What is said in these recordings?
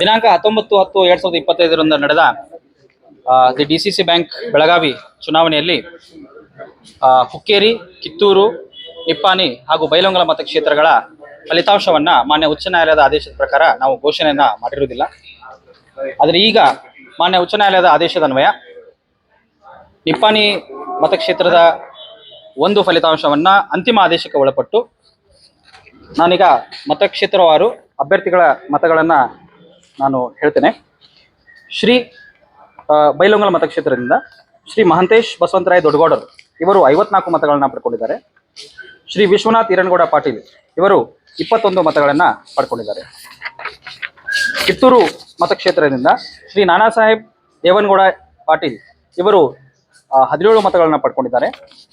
ದಿನಾಂಕ ಹತ್ತೊಂಬತ್ತು ಹತ್ತು ಎರಡ್ ಸಾವಿರದ ಇಪ್ಪತ್ತೈದರಂದು ನಡೆದ the D C bank Belagavi ಚುನಾವಣೆಯಲ್ಲಿ ಹುಕ್ಕೇರಿ, ಕಿತ್ತೂರು ನಿಪ್ಪಾನಿ ಹಾಗೂ ಬೈಲೊಂಗಲ ಮತಕ್ಷೇತ್ರಗಳ ಫಲಿತಾಂಶವನ್ನ ಮಾನ್ಯ ಉಚ್ಚ ನ್ಯಾಯಾಲಯದ ಆದೇಶದ ಪ್ರಕಾರ ನಾವು ಘೋಷಣೆಯನ್ನ ಮಾಡಿರುವುದಿಲ್ಲ. ಆದರೆ ಈಗ ಮಾನ್ಯ ಉಚ್ಚ ನ್ಯಾಯಾಲಯದ ಆದೇಶದ ಅನ್ವಯ ನಿಪ್ಪಾಣಿ ಮತಕ್ಷೇತ್ರದ ಒಂದು ಫಲಿತಾಂಶವನ್ನ ಅಂತಿಮ ಆದೇಶಕ್ಕೆ ಒಳಪಟ್ಟು ನಾನೀಗ ಮತಕ್ಷೇತ್ರವಾರು ಅಭ್ಯರ್ಥಿಗಳ ಮತಗಳನ್ನು ನಾನು ಹೇಳ್ತೇನೆ. ಶ್ರೀ ಬೈಲೊಂಗಲ ಮತಕ್ಷೇತ್ರದಿಂದ ಶ್ರೀ ಮಹಂತೇಶ್ ಬಸವಂತರಾಯ್ ದೊಡ್ಡಗೌಡರು, ಇವರು ಐವತ್ನಾಲ್ಕು ಮತಗಳನ್ನು ಪಡ್ಕೊಂಡಿದ್ದಾರೆ. ಶ್ರೀ ವಿಶ್ವನಾಥ್ ಈರನಗೌಡ ಪಾಟೀಲ್, ಇವರು ಇಪ್ಪತ್ತೊಂದು ಮತಗಳನ್ನು ಪಡ್ಕೊಂಡಿದ್ದಾರೆ. ಕಿತ್ತೂರು ಮತಕ್ಷೇತ್ರದಿಂದ ಶ್ರೀ ನಾನಾ ಸಾಹೇಬ್ ದೇವನಗೌಡ ಪಾಟೀಲ್, ಇವರು ಹದಿನೇಳು ಮತಗಳನ್ನು ಪಡ್ಕೊಂಡಿದ್ದಾರೆ.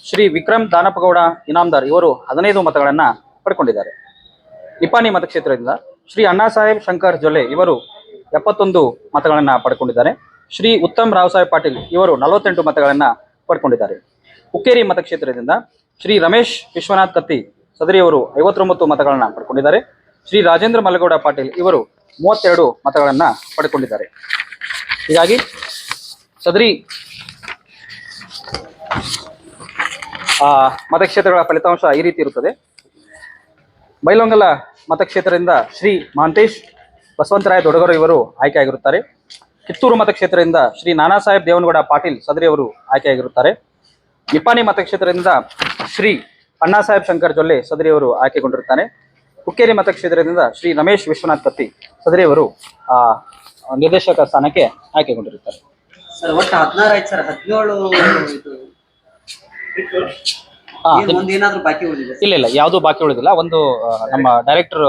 ಶ್ರೀ ವಿಕ್ರಮ್ ದಾನಪಗೌಡ ಇನಾಮ್ದಾರ್, ಇವರು ಹದಿನೈದು ಮತಗಳನ್ನು ಪಡ್ಕೊಂಡಿದ್ದಾರೆ. ನಿಪಾನಿ ಮತಕ್ಷೇತ್ರದಿಂದ ಶ್ರೀ ಅಣ್ಣಾ ಸಾಹೇಬ್ ಶಂಕರ್ ಜೊಲೆ ಇವರು ಎಪ್ಪತ್ತೊಂದು ಮತಗಳನ್ನು ಪಡ್ಕೊಂಡಿದ್ದಾರೆ. ಶ್ರೀ ಉತ್ತಮ್ ರಾವ್ ಸಾಹೇಬ್ ಪಾಟೀಲ್ ಇವರು ನಲವತ್ತೆಂಟು ಮತಗಳನ್ನು ಪಡ್ಕೊಂಡಿದ್ದಾರೆ. ಹುಕ್ಕೇರಿ ಮತಕ್ಷೇತ್ರದಿಂದ ಶ್ರೀ ರಮೇಶ್ ವಿಶ್ವನಾಥ್ ಕತ್ತಿ ಸದರಿಯವರು ಐವತ್ತೊಂಬತ್ತು ಮತಗಳನ್ನು ಪಡ್ಕೊಂಡಿದ್ದಾರೆ. ಶ್ರೀ ರಾಜೇಂದ್ರ ಮಲ್ಲಗೌಡ ಪಾಟೀಲ್ ಇವರು ಮೂವತ್ತೆರಡು ಮತಗಳನ್ನು ಪಡ್ಕೊಂಡಿದ್ದಾರೆ. ಹೀಗಾಗಿ ಸದರಿ ಆ, ಮತಕ್ಷೇತ್ರಗಳ ಫಲಿತಾಂಶ ಈ ರೀತಿ ಇರುತ್ತದೆ. ಬೈಲೊಂಗಲ ಮತಕ್ಷೇತ್ರದಿಂದ ಶ್ರೀ ಮಾಂತೇಶ್ ಬಸವಂತರಾಯ ದೊಡಗರು ಇವರು ಆಯ್ಕೆಯಾಗಿರುತ್ತಾರೆ. ಕಿತ್ತೂರು ಮತಕ್ಷೇತ್ರದಿಂದ ಶ್ರೀ ನಾನಾ ಸಾಹೇಬ್ ದೇವನಗೌಡ ಪಾಟೀಲ್ ಸದರಿ ಅವರು ಆಯ್ಕೆಯಾಗಿರುತ್ತಾರೆ. ನಿಪ್ಪಾಣಿ ಮತಕ್ಷೇತ್ರದಿಂದ ಶ್ರೀ ಅಣ್ಣಾ ಸಾಹೇಬ್ ಶಂಕರ್ ಜೊಲ್ಲೆ ಸದರಿಯವರು ಆಯ್ಕೆಗೊಂಡಿರುತ್ತಾರೆ ಹುಕ್ಕೇರಿ ಮತಕ್ಷೇತ್ರದಿಂದ ಶ್ರೀ ರಮೇಶ್ ವಿಶ್ವನಾಥ್ ಕತ್ತಿ ಸದರಿಯವರು ಆ, ನಿರ್ದೇಶಕ ಸ್ಥಾನಕ್ಕೆ ಆಯ್ಕೆಗೊಂಡಿರುತ್ತಾರೆ. ಸರ್ ಒಟ್ಟು ಹದಿನಾರು ಆಯ್ತು ಸರ್ ಹದಿನೇಳು ಏನಾದ್ರು ಬಾಕಿ ಉಳಿದಿದೆ ಇಲ್ಲ ಇಲ್ಲ ಯಾವುದು ಬಾಕಿ ಉಳಿದಿಲ್ಲ. ಒಂದು ನಮ್ಮ ಡೈರೆಕ್ಟರ್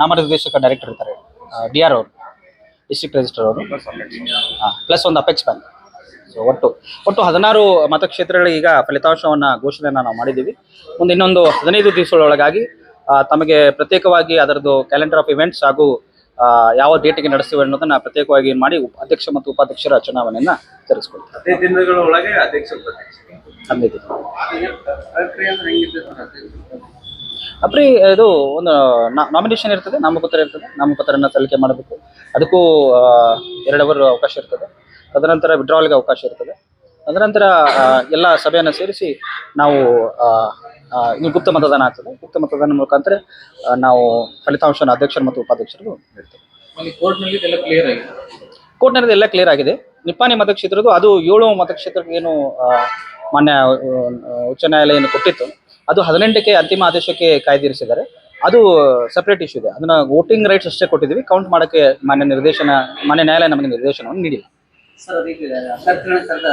ನಾಮನಿರ್ದೇಶಕ ಡೈರೆಕ್ಟರ್ ಇರ್ತಾರೆ. ಡಿ ಆರ್ ಅವರು ಡಿಸ್ಟ್ರಿಕ್ಟ್ ರಿಜಿಸ್ಟರ್ ಅವರು. ಪ್ಲಸ್ ಒಂದು ಅಪೆಕ್ಸ್ ಬ್ಯಾಂಕ್ ಸೊ ಒಟ್ಟು ಒಟ್ಟು ಹದಿನಾರು ಮತಕ್ಷೇತ್ರಗಳಿಗೆ ಈಗ ಫಲಿತಾಂಶವನ್ನು ಘೋಷಣೆಯನ್ನು ನಾವು ಮಾಡಿದ್ದೀವಿ. ಒಂದು ಇನ್ನೊಂದು ಹದಿನೈದು ದಿವಸಗಳೊಳಗಾಗಿ ತಮಗೆ ಪ್ರತ್ಯೇಕವಾಗಿ ಅದರದ್ದು ಕ್ಯಾಲೆಂಡರ್ ಆಫ್ ಇವೆಂಟ್ಸ್ ಹಾಗೂ ಯಾವ ಡೇಟಿಗೆ ನಡೆಸ್ತೀವಿ ಅನ್ನೋದನ್ನ ಪ್ರತ್ಯೇಕವಾಗಿ ಮಾಡಿ ಅಧ್ಯಕ್ಷ ಮತ್ತು ಉಪಾಧ್ಯಕ್ಷರ ಚುನಾವಣೆಯನ್ನ ಜರುಗಿಸ್ಕೊಳ್ತೀವಿ ಹದಿನೈದು ದಿನಗಳ ಒಳಗೆ ಅಧ್ಯಕ್ಷ ಉಪಾಧ್ಯಕ್ಷ. ಹದಿನೈದು ಪ್ರಕ್ರಿಯೆ ಅಂದ್ರೆ ಸರ್ ಅದು? ಅಪ್ರಿ ಇದು ಒಂದು ನಾಮಿನೇಷನ್ ಇರ್ತದೆ ನಾಮಪತ್ರ ಇರ್ತದೆ ನಾಮಪತ್ರನ ಸಲ್ಲಿಕೆ ಮಾಡಬೇಕು. ಅದಕ್ಕೂ ಎರಡು ಅವರ್ ಅವಕಾಶ ಇರ್ತದೆ. ತದನಂತರ ವಿಡ್ರಾವಲ್ಗೆ ಅವಕಾಶ ಇರ್ತದೆ. ತದನಂತರ ಆ, ಎಲ್ಲ ಸಭೆಯನ್ನು ಸೇರಿಸಿ ನಾವು ಇನ್ನು ಗುಪ್ತ ಮತದಾನ ಆಗ್ತದೆ. ಗುಪ್ತ ಮತದಾನ ಮುಖಾಂತರ ನಾವು ಫಲಿತಾಂಶನ ಅಧ್ಯಕ್ಷರು ಮತ್ತು ಉಪಾಧ್ಯಕ್ಷರು ಹೇಳ್ತೇವೆ ಕೋರ್ಟ್ನಲ್ಲಿ ಎಲ್ಲ ಕ್ಲಿಯರ್ ಆಗಿದೆ. ನಿಪ್ಪಾಣಿ ಮತಕ್ಷೇತ್ರದ್ದು ಅದು ಏಳು ಮತಕ್ಷೇತ್ರಕ್ಕೆ ಏನು ಮಾನ್ಯ ಉಚ್ಚ ನ್ಯಾಯಾಲಯ ಏನು ಕೊಟ್ಟಿತ್ತು. ಅದು ಹದಿನೆಂಟಕ್ಕೆ ಅಂತಿಮ ಆದೇಶಕ್ಕೆ ಕಾಯ್ದಿರಿಸಿದ್ದಾರೆ. ಅದು ಸಪ್ರೇಟ್ ಇಶ್ಯೂ ಇದೆ. ಅದನ್ನ ವೋಟಿಂಗ್ ರೈಟ್ಸ್ ಅಷ್ಟೇ ಕೊಟ್ಟಿದ್ದೀವಿ. ಕೌಂಟ್ ಮಾಡಕ್ಕೆ ಮಾನ್ಯ ನಿರ್ದೇಶನ ಮಾನ್ಯ ನ್ಯಾಯಾಲಯ ನಮಗೆ ನಿರ್ದೇಶನವನ್ನು ನೀಡಿಲ್ಲ. ಸರ್ ಅದಕ್ಕೆ ಅಭ್ಯರ್ಥಿಗಳ